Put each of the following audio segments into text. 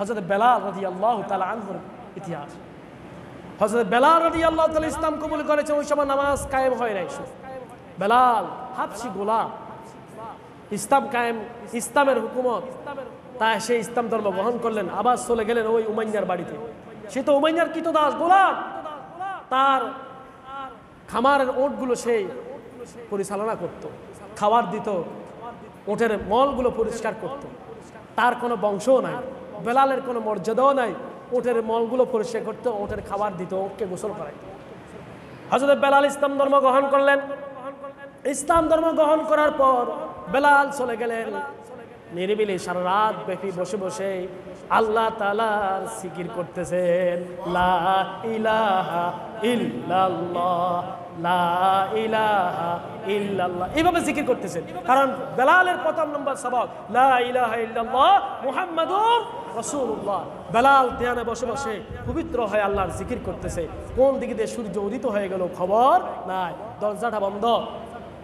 হজরত বেলাল রদি আল্লাহ তালা আনহুর ইতিহাস। হজরত বেলাল রদি আল্লাহ তালা ইসলাম কবুল করেছে, ওই সময় নামাজ কায়েম হয় নাই। বেলাল, হাফসি গোলাম, ইসলাম কায়েম, ইসলামের হুকুমত, তাই সে ইসলাম ধর্ম গ্রহণ করলেন, আবার চলে গেলেন ওই উমাইয়ার বাড়িতে। সে তো উমাইয়ার কৃতদাস গোলাম। তার খামারের ওটগুলো সে পরিচালনা করত খাবার দিত, ওটের মলগুলো পরিষ্কার করত। তার কোনো বংশও নাই। বেলালের কোনো মর্যাদাও নাই। ওটের মলগুলো পরিষ্কার করতে ওটের খাবার দিত ওকে গোসল করাই হজরত বেলাল ইসলাম ধর্ম গ্রহণ করলেন। ইসলাম ধর্ম গ্রহণ করার পর বেলাল চলে গেলেন। নিরিবিলি সারা রাত ব্যাপী বসে বসে আল্লাহ তালার সিকির করতেছেন। লা ইলাহা ইল্লাল্লাহ, লা ইলাহা ইল্লাল্লাহ। এইভাবে জিকির করতেছেন। কারণ বেলালের প্রথম নম্বর সবক লা ইলাহা ইল্লাল্লাহ মুহাম্মাদুর রাসূলুল্লাহ। বেলাল ধ্যানে বসে বসে পবিত্র হয়ে আল্লাহর জিকির করতেছে। কোন দিকে সূর্য উদিত হয়ে গেল খবর নাই। দরজাটা বন্ধ।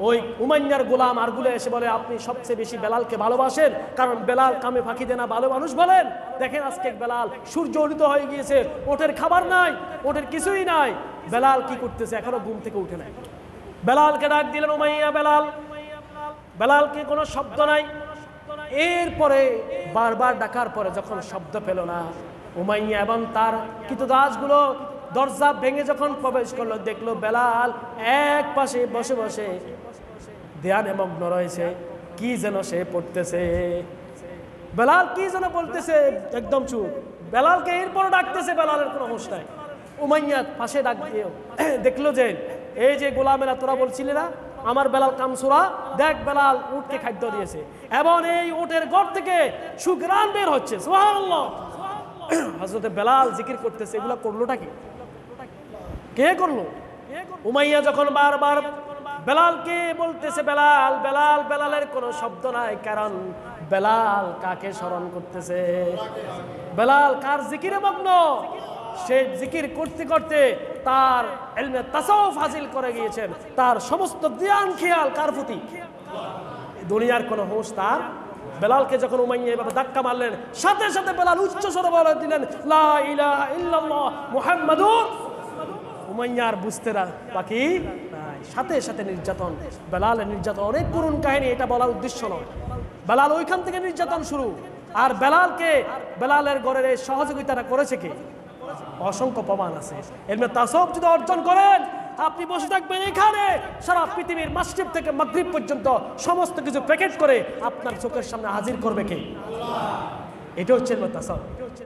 ওই উমাইয়ার গোলাম আরগুলো এসে বলে, আপনি সবচেয়ে বেশি বেলালকে ভালোবাসেন, কারণ বেলাল কামে ফাঁকি দেনা ভালো মানুষ বলেন। দেখেন আজকে বেলাল, সূর্য উদিত হয়ে গিয়েছে, ওটের খাবার নাই, ওটের কিছুই নাই। বেলাল কি করতেছে? এখনও ঘুম থেকে উঠে নাই। বেলালকে ডাক দিলেন, উমাইয়া বেলাল, বেলালকে কোনো শব্দ নাই। এরপরে বারবার ডাকার পরে যখন শব্দ পেল না, উমাইয়া এবং তার কৃতদাসগুলো দরজা ভেঙে যখন প্রবেশ করল, দেখল বেলাল এক পাশে বসে বসে ধ্যানে মগ্ন রয়েছে। কি যেন সে পড়তেছে। বেলাল কি যেন বলতেছে? একদম চুপ। বেলালকে এরপরে ডাকতেছে, বেলালের কোনো হোশ নাই। উমাইয়া পাশে ডাক দিয়ে দেখল যে, এই যে গোলামেরা, তোরা বলছিলি না, আমার বেলাল কামসুরা, দেখ বেলাল উটকে খাদ্য দিয়েছে। এবং এই উটের ঘর থেকে সুগ্রান বের হচ্ছে। বেলাল জিকির করতেছে, এগুলো করলোটা কি? কে করল? উমাইয়া যখন বারবার বেলালকে বলতেছে, বেলাল বেলাল, বেলালের কোনো শব্দ নাই, কারণ বেলাল কাকে স্মরণ করতেছে? বেলাল কার জিকিরে মগ্ন? সে জিকির করতে করতে তার এলমে তাসাউফ হাসিল করে গিয়েছেন। তার সমস্ত জ্ঞান, খেয়াল কার প্রতি? দুনিয়ার কোনো হুঁশ তার? বেলালকে যখন উমাইয়া এভাবে ধাক্কা মারলেন, সাথে সাথে বেলাল উচ্চ স্বরে বলে দিলেন, লা ইলাহা ইল্লাল্লাহ মুহাম্মাদুর উমাইয়ার বুঝতে না বাকি সাথে সাথে নির্যাতন। বেলালের নির্যাতন অনেক করুণ কাহিনী, এটা বলার উদ্দেশ্য নয়। বেলাল ওইখান থেকে নির্যাতন শুরু। আর বেলালকে, বেলালের গড়ের সহযোগিতাটা করেছে কে? অসংখ্য প্রমাণ আছে। এমনি তাসব যদি অর্জন করেন, আপনি বসে থাকবেন এখানে। সারা পৃথিবীর মাসজিদ থেকে মাগরিব পর্যন্ত সমস্ত কিছু প্যাকেট করে আপনার চোখের সামনে হাজির করবে কে? এটা হচ্ছে এলমে তাসব